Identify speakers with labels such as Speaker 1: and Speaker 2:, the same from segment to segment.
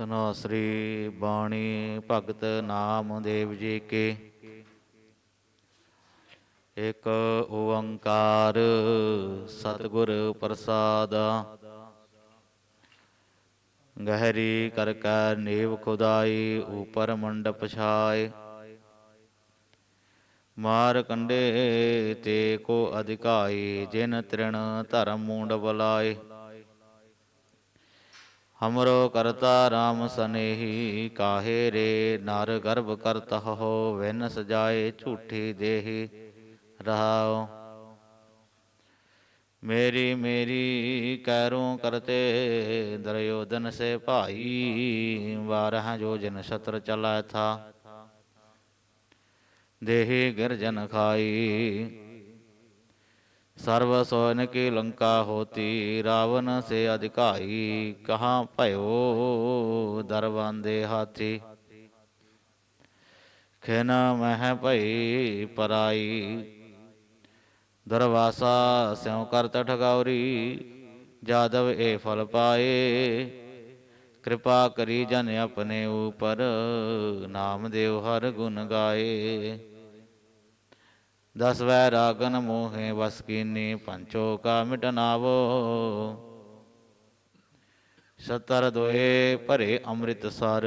Speaker 1: ਤਨੋ ਸ੍ਰੀ ਬਾਣੀ ਭਗਤ ਨਾਮ ਦੇਵ ਜੀ ਕੀ। ਇਕ ਓੰਕਾਰ ਸਤਿਗੁਰ ਪ੍ਰਸਾਦ। ਗਹਿਰੀ ਕਰ ਕੈ ਨੀਵ ਖੁਦਾਈ ਉਪਰ ਮੰਡਪ ਛਾਏ। ਮਾਰ ਕੰਡੇ ਤੇ ਕੋ ਅਧਿਕਾਈ ਜਿਨ ਤ੍ਰਿਣ ਧਰਮ ਮੂੰਡ ਬਲਾਏ। ਹਮਰੋ ਕਰਤਾ RAM ਸਨੇਹੀ ਕਾਹੇ ਰੇ ਨਰ ਗਰਭ ਕਰਤ ਹੋ ਵਿਨ ਸਜਾਏ ਝੂਠੀ ਦੇਹੀ ਰਹਾਉ ਮੇਰੀ ਮੇਰੀ ਕੈਰੋਂ ਕਰਤੇ ਦਰਯੋਧਨ ਸੇ ਭਾਈ ਬਾਰਹ ਜੋ ਸ਼ਤਰ ਚਲਾ ਥਾ ਦੇਹੀ ਗਿਰਜਨ ਖਾਈ सर्व सोन की लंका होती रावण से अधिकाई कहाँ भयो दरबांदे हाथी खिन मह भई पराई दरवासा स्यों करत ठगौरी जादव ए फल पाए कृपा करी जन अपने ऊपर नाम देव हर गुण गाए ਦਸ ਵੈ ਰਾਗਨ ਮੋਹੇ ਵਸ ਕੀਨੀ ਪੰਚੋ ਕਾ ਮਿਟਨਾਵੋ ਸਤਰ ਦੋਏ ਭਰੇ ਅੰਮ੍ਰਿਤ ਸਰ,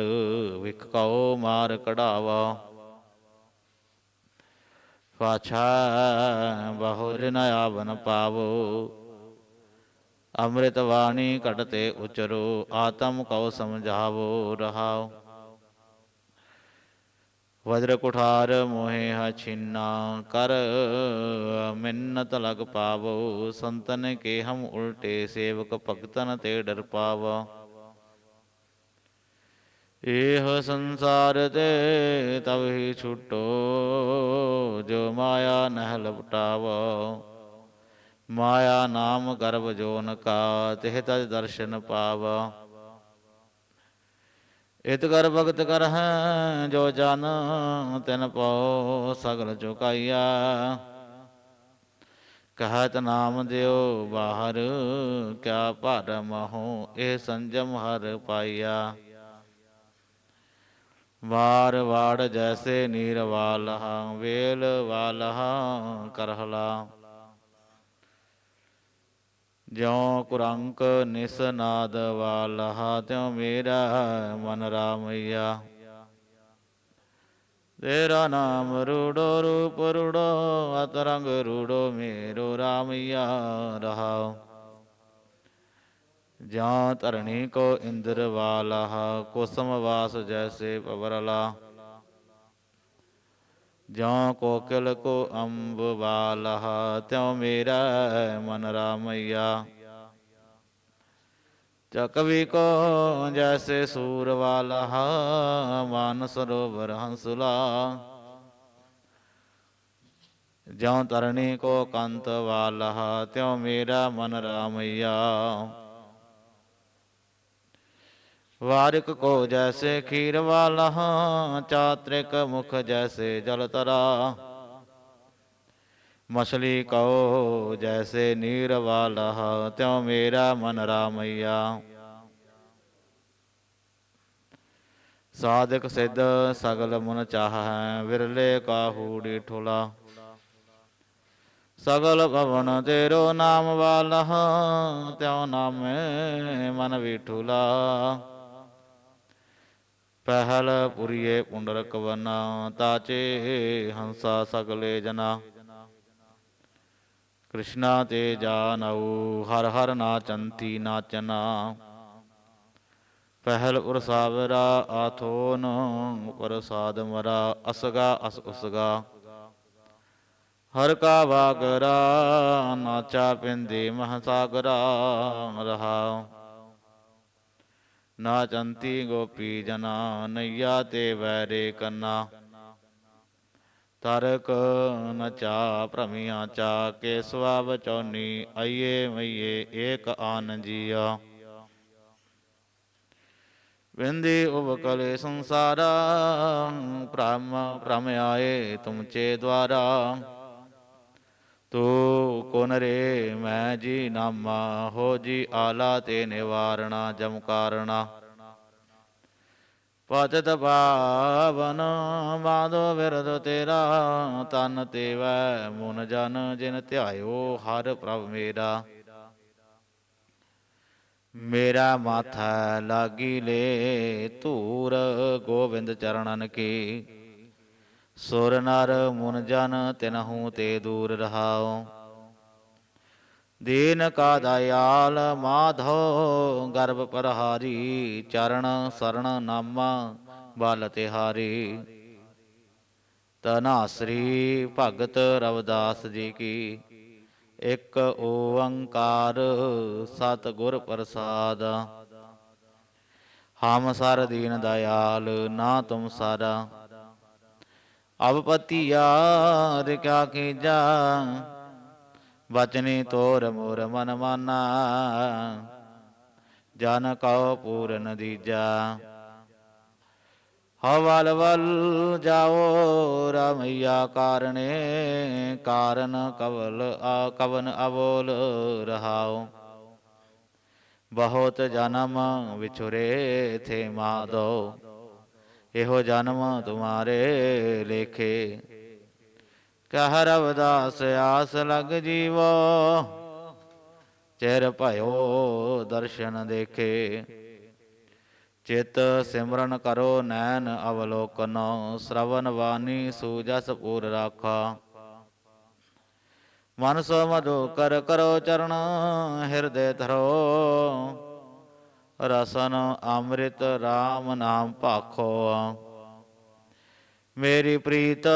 Speaker 1: ਵਿਖ ਕਉ ਮਾਰ ਕਢਾਵਾ। ਪਾਛਾ ਬਹੁਰ ਨ ਆਵਨ ਪਾਵੋ। ਅੰਮ੍ਰਿਤ ਬਾਣੀ ਘਟਤੇ ਉਚਰੋ, ਆਤਮ ਕਉ ਸਮਝਾਵੋ ਰਹਾਓ ਵਜਰ ਕੁਠਾਰ ਮੋਹਿ ਹ ਛਿਨਾ, ਕਰ ਮਿੰਨਤ ਲਗ ਪਾਵੋ, ਸੰਤਨ ਕੇ ਹਮ ਉਲਟੇ ਸੇਵਕ ਭਗਤਨ ਤੇ ਡਰ ਪਾਵੋ। ਇਹ ਸੰਸਾਰ ਤੇ ਤਬ ਹੀ ਛੁਟੋ, ਜੋ ਮਾਇਆ ਨਹਿ ਲਪਟਾਵੋ ਮਾਇਆ ਨਾਮ ਗਰਭ ਜੋਨ ਕਾ, ਤਿਹ ਤਜ ਦਰਸ਼ਨ ਪਾਵੋ। ਇਤ ਕਰ ਭਗਤ ਕਰ ਹੈ, ਜੋ ਜਨ ਤਿਨ ਪਉ ਸਗਲ ਚੁਕਾਈਆ। ਕਹਤ ਨਾਮ ਦਿਓ ਬਾਹਰ, ਕਿਆ ਭਰ ਮਹੋ, ਇਹ ਸੰਜਮ ਹਰ ਪਾਈਆ। ਵਾਰ ਵਾੜ ਜੈਸੇ ਨੀਰ ਵਾਲਹਾ, ਵੇਲ ਵਾਲਹਾ ਕਰਹਲਾ। ਜਿਉ ਕੁਰੰਕ ਨਿਸ਼ਨਾਦ ਵਾਲਹਾ, ਤਿਉ ਮੇਰਾ ਮਨ ਰਾਮਈਆ। ਤੇਰਾ ਨਾਮ ਰੂੜੋ ਰੂਪ ਰੂੜੋ, ਅਤਰੰਗ ਰੂੜੋ ਮੇਰੋ ਰਾਮਈਆ ਰਹਾਉ। ਜਾਂ ਧਰਣੀ ਕੋ ਇੰਦਰ ਵਾਲਾ ਕੁਸਮ ਵਾਸ ਜੈਸੇ ਪਵਰਲਾ। ਜਾਂ ਕੋਕਿਲ ਕੋ ਅੰਬ ਵਾਲਹ, ਤਿਉ ਮੇਰਾ ਮਨ ਰਾਮਈਆ। ਚਕਵੀ ਕੋ ਜੈਸੇ ਸੂਰ ਵਾਲਹ, ਮਾਨ ਸਰੋਵਰ ਹੰਸਲਾ। ਜਾਂ ਤਰਣੀ ਕੋ ਕੰਤ ਵਾਲਹ, ਤਿਉ ਮੇਰਾ ਮਨ ਰਾਮਈਆ। ਵਾਰਿਕ ਕੋ ਜੈਸੇ ਖੀਰ ਵਾਲਾ ਚਾਤ੍ਰਿਕ ਮੁਖ ਜੈਸੇ ਜਲ ਤਰਾ ਮਛਲੀ ਕਉ ਜੈਸੇ ਨੀਰ ਵਾਲਾ ਤਿਉ ਮੇਰਾ ਮਨ ਰਾਮਈਆ ਸਾਧਕ ਸਿੱਧ ਸਗਲ ਮਨ ਚਾਹੈ ਵਿਰਲੇ ਕਾਹੂ ਡੀਠੋਲਾ ਸਗਲ ਭਵਨ ਤੇਰੋ ਨਾਮ ਵਾਲਾ ਤਿਉ ਨਾਮੇ ਮਨ ਵਿਠੂਲਾ ਪਹਿਲ ਪੁਰੀਏ ਪੁੰਡਰਕ ਵਨਾ ਤਾਚੇ ਹੰਸਾ ਸਗਲੇ ਜਨਾ। ਕ੍ਰਿਸ਼ਨਾ ਤੇ ਜਾਨਉ, ਹਰ ਹਰ ਨਾਚੰਤੀ ਨਾਚਨਾ ਪਹਿਲ ਉਰ ਸਾਵਰਾ ਆਥੋਨ ਪ੍ਰਸਾਦ ਮਰਾ ਅਸਗਾ ਅਸ ਉਸਗਾ। ਹਰ ਕਾ ਵਾਗਰਾ, ਨਾਚਾ ਪਿੰਦੇ ਮਹ ਸਾਗਰਾ ਰਹਾ। ਨਾਚੰਤੀ ਗੋਪੀ ਜਨਾ ਨਈਆ ਤੇ ਵੈਰੇ ਕੰਨਾ। ਤਰਕ ਨਚਾ ਭ੍ਰਮਿਆ ਚਾ ਕੇਸਵਾ ਬਚੌਨੀ ਆਈਏ ਮਈਏ ਏਕ ਆਨੰਜੀਆ ਵਿੰਦੇ ਉਬਕਲੇ ਸੰਸਾਰਾ, ਭ੍ਰਮ ਭ੍ਰਮ ਆਏ ਤੁਮਚੇ ਦੁਆਰਾ। ਤੂੰ ਕੋਨ ਰੇ? ਮੈਂ ਜੀ ਨਾਮਾ, ਹੋ ਜੀ ਆਲਾ ਤੇ ਨਿਵਾਰਣਾ, ਜਮ ਪਤਿਤ ਪਾਵਨ ਮਾਧੋ ਵਿਰਦ ਤੇਰਾ, ਤਨ ਤੇਵੈ ਮਨ ਜਨ, ਜਿਨ ਧਿਆਇਓ ਹਰ ਪ੍ਰਭ ਮੇਰਾ। ਮੇਰਾ ਮਾਥਾ ਲਾਗੀ ਲੇ, ਧੂਰ ਗੋਬਿੰਦ ਚਰਣਨ ਕੀ। ਸੁਰ ਨਰ ਮੁਨ ਜਨ ਤਿਨਹੂ ਤੇ ਦੂਰ ਰਹਾਉ। ਦੀਨ ਕਾ ਦਇਆਲ ਮਾਧੋ ਗਰਭ ਪਰਹਾਰੀ ਚਰਨ ਸਰਣ ਨਾਮਾ ਬਲ ਤਿਹਾਰੀ। ਤਨਾਸਰੀ ਭਗਤ ਰਵਦਾਸ ਜੀ ਕੀ ਇੱਕ ਓੰਕਾਰ ਸਤ ਗੁਰ ਪ੍ਰਸਾਦ। ਹਮ ਸਰ ਦੀਨ ਦਇਆਲ ਨਾ ਤੁਮ ਸਾਰਾ। ਅਵਪਤੀ ਯਾਰ ਕਿਆ ਕੀਜਾ? ਬਚਨੀ ਤੋਰ ਮੋਰ ਮਨ ਮਾਨਾ। ਜਨ ਕਉ ਪੂਰਨ ਦੀਜਾ। ਹਵਲ ਵਲ ਜਾਓ ਰਮਈਆ ਕਾਰਣੇ ਕਾਰਨ ਕਵਲ ਆ ਕਵਨ ਅਬੋਲ ਰਹਾਓ। ਬਹੁਤ ਜਨਮ ਵਿਛੁਰੇ ਥੇ ਮਾਦੋ। ਇਹੋ ਜਨਮ ਤੁਮਾਰੇ ਲੇਖੇ। ਕਹਿ ਰਵਦਾਸ, ਆਸ ਲਗ ਜੀਵੋ, ਚਿਰ ਭਇਓ ਦਰਸ਼ਨ ਦੇਖੇ। ਚਿਤ ਸਿਮਰਨ ਕਰੋ ਨੈਣ ਅਵਲੋਕਨ, ਸ਼ਰਵਨ ਬਾਣੀ ਸੂਜਸ ਪੂਰ ਰਾਖਾ। ਮਨ ਸੋ ਮਧੁ ਕਰ ਕਰੋ ਚਰਨ, ਹਿਰਦੇ ਧਰੋ। ਰਸਨ ਅੰਮ੍ਰਿਤ RAM ਨਾਮ ਭਾਖੋ। ਮੇਰੀ ਪ੍ਰੀਤ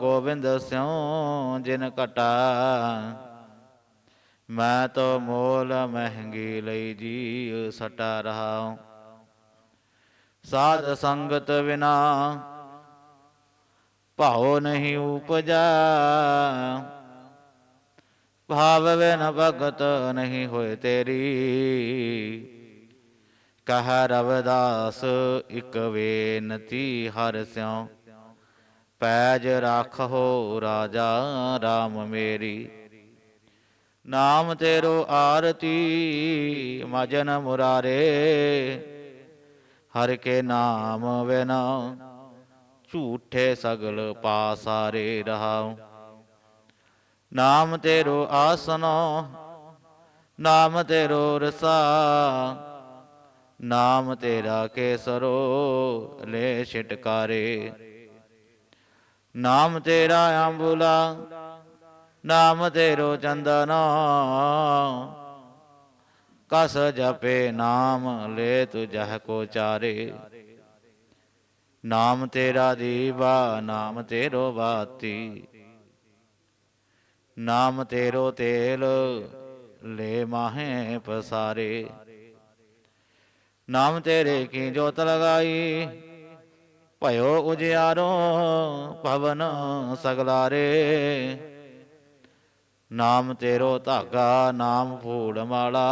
Speaker 1: ਗੋਬਿੰਦ ਸਿਉ ਜਿਨ ਕਟਾ ਮੈਂ ਤੋ ਮੋਲ ਮਹਿੰਗੀ ਲਈ ਜੀ ਸਟਾ ਰਹਾ। ਸਾਧ ਸੰਗਤ ਬਿਨਾ ਭਾਉ ਨਹੀਂ ਉਪਜਾ, ਭਾਵ ਬਿਨ ਭਗਤ ਨਹੀਂ ਹੋਏ ਤੇਰੀ। ਕਹ ਰਵਦਾਸ, ਇਕ ਵੇਨਤੀ ਹਰ ਸਿਉ। ਪੈਜ ਰਾਖੋ ਰਾਜਾ RAM ਮੇਰੀ। ਨਾਮ ਤੇਰੋ ਆਰਤੀ, ਮਜਨ ਮੁਰਾਰੇ। ਹਰ ਕੇ ਨਾਮ ਬਿਨਾ ਝੂਠੇ ਸਗਲ ਪਾਸਾਰੇ ਰਹਾਉ। ਨਾਮ ਤੇਰੋ ਆਸਨੋ, ਨਾਮ ਤੇਰੋ ਰਸਾ। ਨਾਮ ਤੇਰਾ ਕੇਸਰੋ ਲੈ ਛਟਕਾਰੇ। ਨਾਮ ਤੇਰਾ ਅੰਬੁਲਾ ਨਾਮ ਤੇਰੋ ਚੰਦਨਾ। ਕਸ ਜਪੇ ਨਾਮ ਲੈ ਤੁ ਜਹ ਕੋ ਚਾਰੇ। ਨਾਮ ਤੇਰਾ ਦੀਵਾ, ਨਾਮ ਤੇਰੋ ਬਾਤੀ। ਨਾਮ ਤੇਰੋ ਤੇਲ ਲੈ ਮਾਹੇ ਪਸਾਰੇ। ਨਾਮ ਤੇਰੇ ਕੀ ਜੋਤ ਲਗਾਈ? ਭਇਓ ਉਜਿਆਰੋ ਪਵਨ ਸਗਲਾਰੇ। ਨਾਮ ਤੇਰੋ ਧਾਗਾ, ਨਾਮ ਫੂੜ ਮਾਲਾ।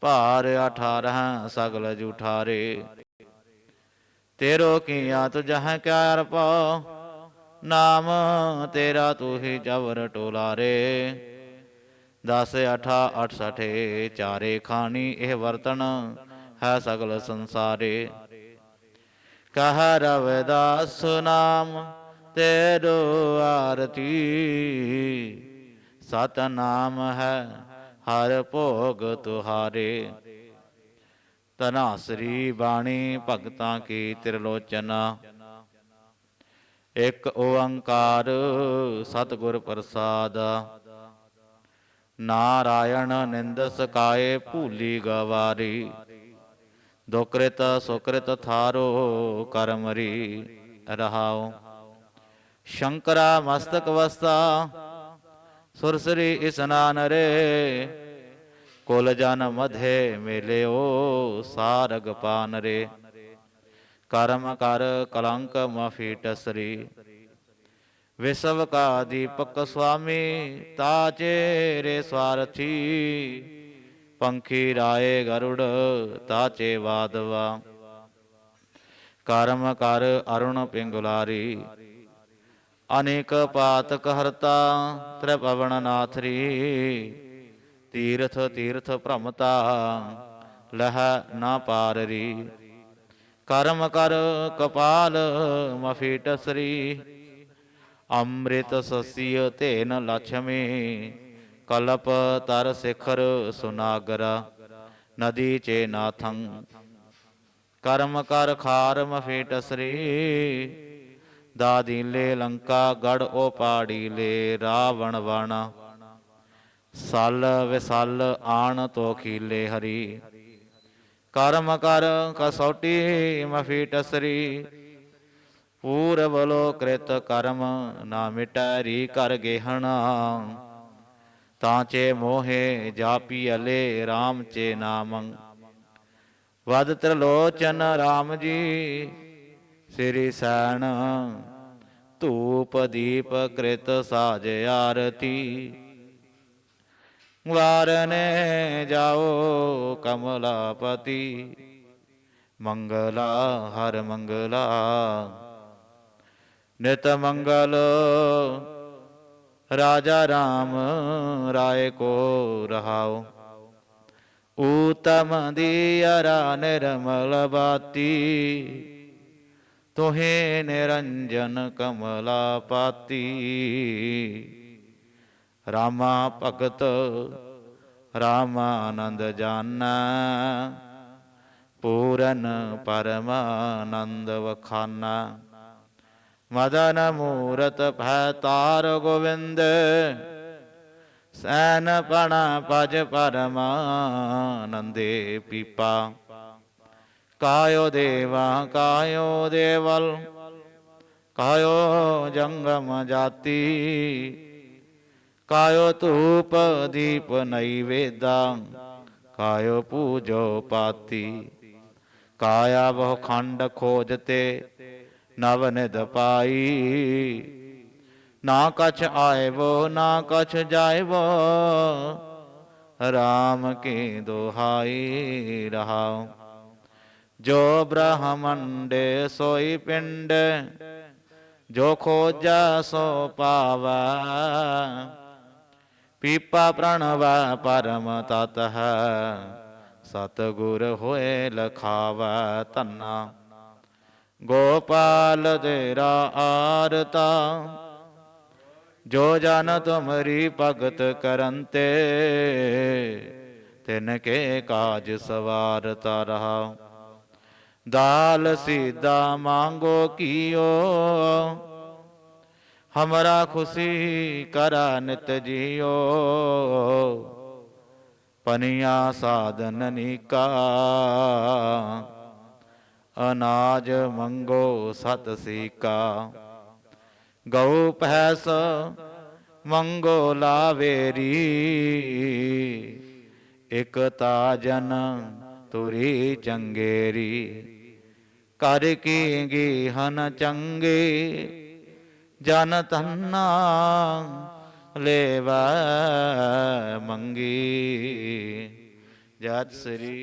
Speaker 1: ਭਾਰ 18 ਸਗਲ ਜੂਠਾਰੇ। ਤੇਰੋ ਕੀਆ ਤੁਜਹ ਕਿਆ ਅਰਪਾ? ਨਾਮ ਤੇਰਾ ਤੂੰ ਹੀ ਜਬਰ ਟੋਲਾਰੇ। 10 8 68 ਚਾਰੇ ਖਾਣੀ ਇਹ ਵਰਤਨ ਹੈ ਸਗਲ ਸੰਸਾਰੇ। ਕਹ ਰਵਦਾਸ ਨਾਮ ਤੇਰੋ ਆਰਤੀ ਸਤ ਨਾਮ ਹੈ ਹਰ ਭੋਗ ਤੁਹਾਰੇ। ਤਨਾਸਰੀ ਬਾਣੀ ਭਗਤਾਂ ਕੀ ਤ੍ਰਿਲੋਚਨਾ। ਇੱਕ ਓੰਕਾਰ ਸਤਿਗੁਰ ਪ੍ਰਸਾਦ ਨਾਰਾਇਣ ਨਿੰਦਸ ਕਾਏ ਭੂਲੀ ਗਵਾਰੀ। ਦੁਕ੍ਰਿਤ ਸੁਕ੍ਰਿਤ ਥਾਰੋ ਕਰਮਰੀ, ਰਹਾਉ। ਸ਼ੰਕਰਾ ਮਸਤਕ ਵਸਤਾ, ਸੁਰਸਰੀ ਇਸਨਾਨ ਰੇ ਕੁਲ ਜਨ ਮਧੇ ਮਿਲਿਓ ਸਾਰਗ ਪਾਨ ਰੇ ਕਰਮ ਕਰ ਕਲੰਕ ਮਾਫੀ ਟਸਰੀ ਵਿਸਵ ਕਾ ਦੀਪਕ ਸੁਆਮੀ ਤਾਚੇ ਰੇ ਸਵਾਰਥੀ। ਪੰਖੀ ਰਾਏ ਗਰੁੜ ਤਾਚੇ ਵਾਦਵਾ ਕਰਮ ਕਰ ਅਰੁਣ ਪਿੰਗੁਲਾਰੀ। ਅਨੇਕ ਪਾਤਕ ਹਰਤਾ, ਤ੍ਰਿਪਵਨ ਨਾਥਰੀ। ਤੀਰਥ ਤੀਰਥ ਭ੍ਰਮਤਾ, ਲਹ ਨਾ ਪਾਰਰੀ। ਕਰਮ ਕਰ ਕਪਾਲ ਮਫੀਟਸਰੀ। ਅੰਮ੍ਰਿਤ ਸਸੀਯ ਤੇਨ ਲਛਮੀ, ਕਲਪ ਤਰ ਸਿਖਰ ਸੁਨਾਗਰ, ਨਦੀ ਚੇ ਨਾਥੰ, ਕਰਮ ਕਰ ਖਾਰ ਮਫੀਟ ਸ੍ਰੀ, ਦਾਦੀ ਲੰਕਾ ਗੜ ਓ ਪਾੜੀ ਲੈ ਰਾਵਣ ਵਣ, ਸਲ ਵਿਸਲ ਆਣ ਤੋ ਖੀਲੇ ਹਰੀ, ਕਰਮ ਕਰ ਕਸੌਟੀ ਮਫੀਟ ਸ੍ਰੀ ਪੂਰਬਲੋ ਕ੍ਰਿਤ ਕਰਮ ਨਾ ਮਿਟੈ ਰੀ ਕਰ ਗੇਹਣਾ। ਤਾਂ ਚੇ ਮੋਹੇ ਜਾਪੀ ਅਲੇ RAM ਚੇ ਨਾਮੰ। ਵਦ ਤ੍ਰਿਲੋਚਨ RAM ਜੀ, ਸ੍ਰੀ ਸੈਣ। ਧੂਪ ਦੀਪ ਕ੍ਰਿਤ ਸਾਜ ਆਰਤੀ। ਵਾਰਨੇ ਜਾਓ ਕਮਲਾਪਤੀ। ਮੰਗਲਾ ਹਰ ਮੰਗਲਾ। ਨਿਤ ਮੰਗਲ। ਰਾਜਾ ਰਾਮ ਰਾਏ ਕੋ ਰਹਾਓ ਊਤਮ ਦੀਅਰਾ ਨਿਰਮਲ ਬਾਤੀ। ਤੋਹੇ ਨਿਰੰਜਨ ਕਮਲਾ ਪਾਤੀ। ਰਾਮਾ ਭਗਤ ਰਾਮਾਨੰਦ ਜਾਨਾ। ਪੂਰਨ ਪਰਮਾਨੰਦ ਵਖਾਨਾ। ਮਦਨ ਮੂਰਤ ਭੈ ਤਾਰ ਗੋਵਿੰਦ ਸੈਨ ਪਣ ਪਜ ਪਰਮਾਨੰਦੇ ਪੀਪਾ ਕਾਇਓ ਦੇਵਾ ਕਾਇਓ ਦੇਵਲ ਕਾਇਓ ਜੰਗਮ ਜਾਤੀ ਕਾਇਓ ਧੂਪ ਦੀਪ ਨੈਵੇਦਾ ਕਾਇਓ ਪੂਜੋ ਪਾਤੀ ਕਾਇਆ ਬਹੁ ਖੰਡ ਖੋਜਤੇ ਨਵ ਨਿਧ ਪਾਈ। ਨਾ ਕਛ ਆਇਵੋ, ਨਾ ਕਛ ਜਾਇਵੋ, ਰਾਮ ਕੀ ਦੁਹਾਈ ਰਹਾਉ। ਜੋ ਬ੍ਰਹਮੰਡੇ ਸੋਈ ਪਿੰਡ, ਜੋ ਖੋਜਾ ਸੋ ਪਾਵਾ। ਪੀਪਾ ਪ੍ਰਣਵਾ, ਪਰਮ ਤਤ ਹੈ, ਸਤਗੁਰ ਹੋਏ ਲਖਾਵਾ ਧੰਨਾ। ਗੋਪਾਲ ਤੇਰਾ ਆਰਤਾ, ਜੋ ਜਨ ਤੁਮਰੀ ਭਗਤ ਕਰੰਤੇ, ਤਿਨ ਕੇ ਕਾਜ ਸਵਾਰਤਾ ਰਹਾ। ਦਾਲ ਸੀਦਾ ਮੰਗੋ ਕੀਓ, ਹਮਰਾ ਖੁਸ਼ੀ ਕਰਾ ਨਿਤ ਜੀਓ। ਪਨੀਆ ਸਾਧਨ ਨਿਕਾ ਅਨਾਜ ਮੰਗੋ ਸਤ ਸੀਕਾ। ਗਉ ਭੈਸ ਮੰਗੋ ਲਾਵੇਰੀ। ਇਕ ਤਾਜਨ ਤੁਰੀ ਚੰਗੇਰੀ। ਕਰ ਕੀਗੀ ਹਨ ਚੰਗੇ, ਜਨ ਤੰਨਾ ਲੇਵਾ ਮੰਗੀ। ਜਤ ਸ੍ਰੀ